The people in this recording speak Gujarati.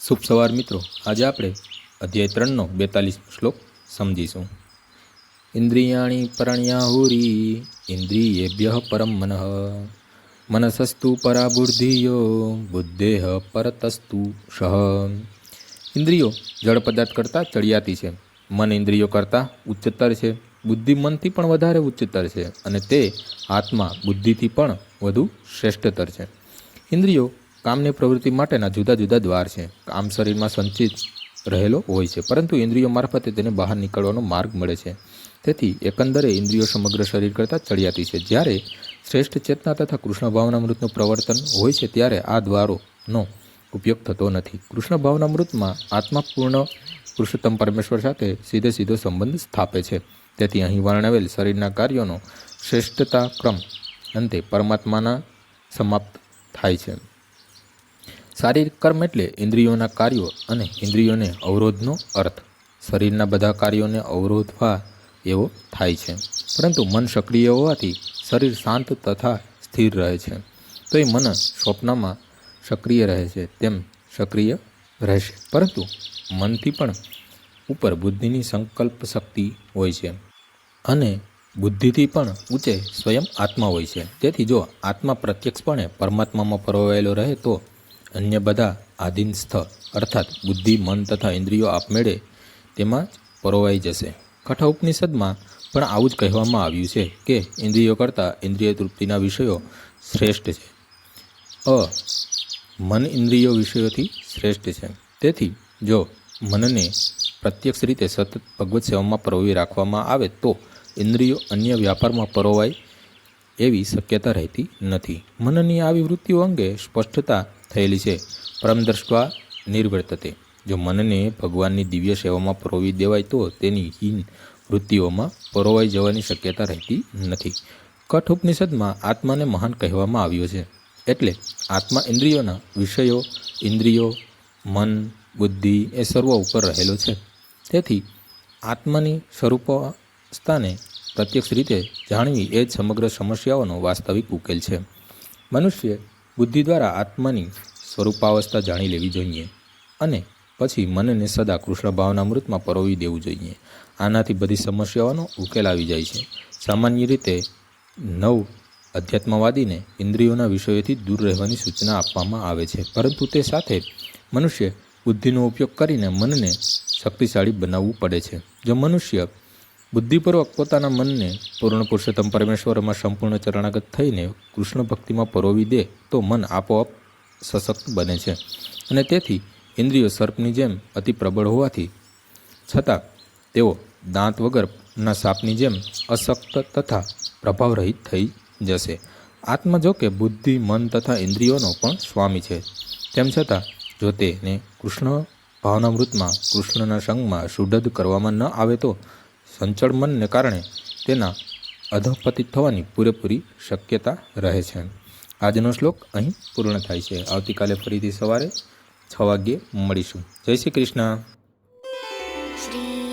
શુભ સવાર મિત્રો. આજે આપણે અધ્યાય ત્રણનો બેતાલીસમો શ્લોક સમજીશું. ઇન્દ્રિયાણી પરણ્યાહુરી ઇન્દ્રિયેભ્ય પરમ મનઃ. મનસસ્તુ પરા બુદ્ધિયો બુદ્ધેહ પરતસ્તુ શહ ઇન્દ્રિયો જળ પદાર્થ કરતાં ચડિયાતી છે. મન ઇન્દ્રિયો કરતાં ઉચ્ચતર છે. બુદ્ધિ મનથી પણ વધારે ઉચ્ચતર છે અને તે આત્મા બુદ્ધિથી પણ વધુ શ્રેષ્ઠતર છે. ઇન્દ્રિયો કામની પ્રવૃત્તિ માટેના જુદા જુદા દ્વાર છે. કામ શરીરમાં સંચિત રહેલો હોય છે, પરંતુ ઇન્દ્રિયો મારફતે તેને બહાર નીકળવાનો માર્ગ મળે છે. તેથી એકંદરે ઇન્દ્રિયો સમગ્ર શરીર કરતાં ચડિયાતી છે. જ્યારે શ્રેષ્ઠ ચેતના તથા કૃષ્ણ ભાવનામૃતનું પ્રવર્તન હોય છે, ત્યારે આ દ્વારોનો ઉપયોગ થતો નથી. કૃષ્ણ ભાવનામૃતમાં આત્માપૂર્ણ પુરુષોત્તમ પરમેશ્વર સાથે સીધે સીધો સંબંધ સ્થાપે છે. તેથી અહીં વર્ણવેલ શરીરના કાર્યોનો શ્રેષ્ઠતા ક્રમ અંતે પરમાત્માના સમાપ્ત થાય છે. શારીરિક કર્મ એટલે ઇન્દ્રિયોના કાર્યો અને ઇન્દ્રિયોને અવરોધનો અર્થ. શરીરના બધા કાર્યોને અવરોધવા એવો થાય છે. પરંતુ મન સક્રિય હોવાથી શરીર શાંત તથા સ્થિર રહે છે. તો એ મન સ્વપ્નમાં સક્રિય રહે છે, તેમ સક્રિય રહેશે. પરંતુ મનથી પણ ઉપર બુદ્ધિની સંકલ્પ શક્તિ હોય છે અને બુદ્ધિથી પણ ઊંચે સ્વયં આત્મા હોય છે. તેથી જો આત્મા પ્રત્યક્ષપણે પરમાત્મામાં પરોવાયેલો રહે તો અન્ય બધા આધીનસ્થ, અર્થાત બુદ્ધિ, મન તથા ઇન્દ્રિયો આપમેળે તેમાં પરોવાઈ જશે. કઠા ઉપનિષદમાં પણ આવું જ કહેવામાં આવ્યું છે કે ઇન્દ્રિયો કરતાં ઇન્દ્રિય તૃપ્તિના વિષયો શ્રેષ્ઠ છે. અ, મન ઇન્દ્રિયો વિષયોથી શ્રેષ્ઠ છે. તેથી જો મનને પ્રત્યક્ષ રીતે સતત ભગવત સેવામાં પરોવી રાખવામાં આવે તો ઇન્દ્રિયો અન્ય વ્યાપારમાં પરોવાય એવી શક્યતા રહેતી નથી. મનની આવી વૃત્તિઓ અંગે સ્પષ્ટતા થયેલી છે. પરમ દ્રષ્ટવા નિર્વર્તતે. જો મનને ભગવાનની દિવ્ય સેવામાં પરોવી દેવાય તો તેની હીન વૃત્તિઓમાં પરોવાઈ જવાની શક્યતા રહેતી નથી. કઠ ઉપનિષદમાં આત્માને મહાન કહેવામાં આવ્યો છે. એટલે આત્મા ઇન્દ્રિયોના વિષયો, ઇન્દ્રિયો, મન, બુદ્ધિ એ સર્વ ઉપર રહેલો છે. તેથી આત્માની સ્વરૂપ સ્થાને પ્રત્યક્ષ રીતે જાણવી એ જ સમગ્ર સમસ્યાઓનો વાસ્તવિક ઉકેલ છે. મનુષ્ય બુદ્ધિ દ્વારા આત્માની સ્વરૂપાવસ્થા જાણી લેવી જોઈએ અને પછી મનને સદા કૃષ્ણ ભાવનામૃતમાં પરોવી દેવું જોઈએ. આનાથી બધી સમસ્યાઓનો ઉકેલ આવી જાય છે. સામાન્ય રીતે નવ અધ્યાત્મવાદીને ઇન્દ્રિયોના વિષયોથી દૂર રહેવાની સૂચના આપવામાં આવે છે. પરંતુ તે સાથે મનુષ્ય બુદ્ધિનો ઉપયોગ કરીને મનને શક્તિશાળી બનાવવું પડે છે. જો મનુષ્ય બુદ્ધિપૂર્વક પોતાના મનને પૂર્ણ પુરુષોત્તમ પરમેશ્વરમાં સંપૂર્ણ ચરણાગત થઈને કૃષ્ણ ભક્તિમાં પરોવી દે તો મન આપોઆપ સશક્ત બને છે. અને તેથી ઇન્દ્રિયો સર્પની જેમ અતિ પ્રબળ હોવાથી છતાં તેઓ દાંત વગરના સાપની જેમ અશક્ત તથા પ્રભાવરહિત થઈ જશે. આત્મા જો કે બુદ્ધિ, મન તથા ઇન્દ્રિયોનો પણ સ્વામી છે. તેમ છતાં જો તેને કૃષ્ણ ભાવનામૃતમાં કૃષ્ણના સંગમાં સુદૃઢ કરવામાં ન આવે તો સંચળ મનને કારણે તેના અધપતિત થવાની પૂરેપૂરી શક્યતા રહે છે. આજનો શ્લોક અહીં પૂર્ણ થાય છે. આવતીકાલે ફરીથી સવારે છ વાગ્યે મળીશું. જય શ્રી કૃષ્ણ. શ્રી